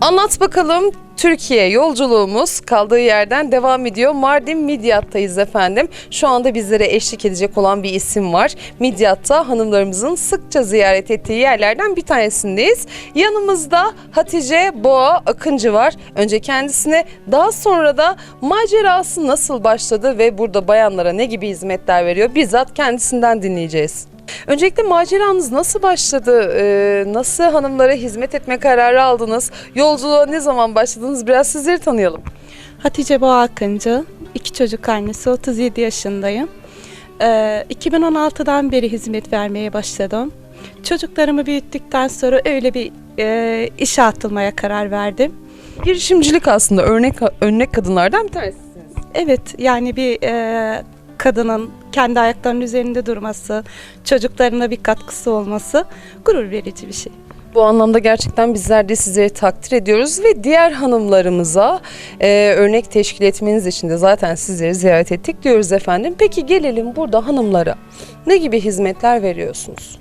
Anlat bakalım Türkiye yolculuğumuz kaldığı yerden devam ediyor. Mardin Midyat'tayız efendim. Şu anda bizlere eşlik edecek olan bir isim var. Midyat'ta hanımlarımızın sıkça ziyaret ettiği yerlerden bir tanesindeyiz. Yanımızda Hatice Boğa Akıncı var. Önce kendisine daha sonra da macerası nasıl başladı ve burada bayanlara ne gibi hizmetler veriyor bizzat kendisinden dinleyeceğiz. Öncelikle maceranız nasıl başladı? Ee, nasıl hanımlara hizmet etme kararı aldınız? Yolculuğa ne zaman başladınız? Biraz sizleri tanıyalım. Hatice Boğa Akıncı, iki çocuk annesi, 37 yaşındayım. Ee, 2016'dan beri hizmet vermeye başladım. Çocuklarımı büyüttükten sonra öyle bir e, işe atılmaya karar verdim. Girişimcilik aslında örnek örnek kadınlardan bir tanesisiniz. Evet, yani bir e, kadının kendi ayaklarının üzerinde durması, çocuklarına bir katkısı olması gurur verici bir şey. Bu anlamda gerçekten bizler de sizleri takdir ediyoruz ve diğer hanımlarımıza e, örnek teşkil etmeniz için de zaten sizleri ziyaret ettik diyoruz efendim. Peki gelelim burada hanımlara ne gibi hizmetler veriyorsunuz?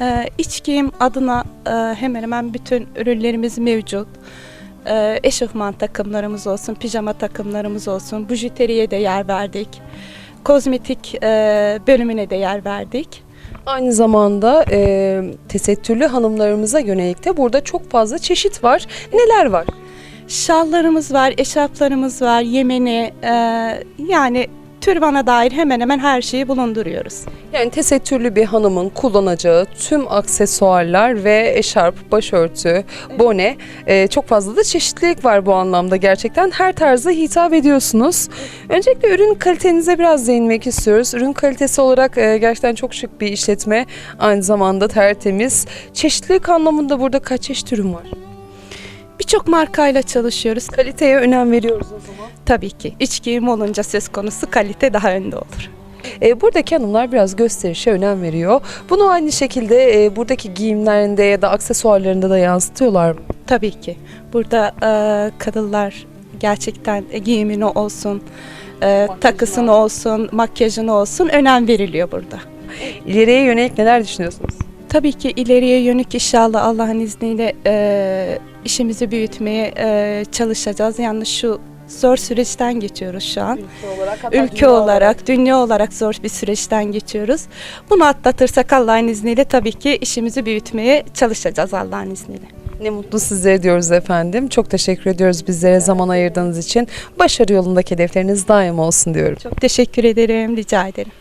Ee, iç giyim adına e, hemen hemen bütün ürünlerimiz mevcut. Ee, eşofman takımlarımız olsun, pijama takımlarımız olsun, bujiteriye de yer verdik. Kozmetik e, bölümüne de yer verdik. Aynı zamanda e, tesettürlü hanımlarımıza yönelik de burada çok fazla çeşit var. Neler var? Şallarımız var, eşarplarımız var, yemeni, e, yani türbana dair hemen hemen her şeyi bulunduruyoruz. Yani tesettürlü bir hanımın kullanacağı tüm aksesuarlar ve eşarp, başörtü, bone e, çok fazla da çeşitlilik var bu anlamda gerçekten. Her tarza hitap ediyorsunuz. Öncelikle ürün kalitenize biraz değinmek istiyoruz. Ürün kalitesi olarak e, gerçekten çok şık bir işletme. Aynı zamanda tertemiz. Çeşitlilik anlamında burada kaç çeşit ürün var? Birçok markayla çalışıyoruz. Kaliteye önem veriyoruz o zaman. Tabii ki iç giyim olunca söz konusu kalite daha önde olur. E, buradaki hanımlar biraz gösterişe önem veriyor. Bunu aynı şekilde e, buradaki giyimlerinde ya da aksesuarlarında da yansıtıyorlar mı? Tabii ki. Burada e, kadınlar gerçekten giyimini olsun, e, takısını olsun, makyajını olsun önem veriliyor burada. İleriye yönelik neler düşünüyorsunuz? Tabii ki ileriye yönük inşallah Allah'ın izniyle e, işimizi büyütmeye e, çalışacağız. Yani şu zor süreçten geçiyoruz şu an. Ülke olarak, dünya olarak zor bir süreçten geçiyoruz. Bunu atlatırsak Allah'ın izniyle tabii ki işimizi büyütmeye çalışacağız Allah'ın izniyle. Ne mutlu sizlere diyoruz efendim. Çok teşekkür ediyoruz bizlere zaman ayırdığınız için. Başarı yolundaki hedefleriniz daim olsun diyorum. Çok teşekkür ederim, rica ederim.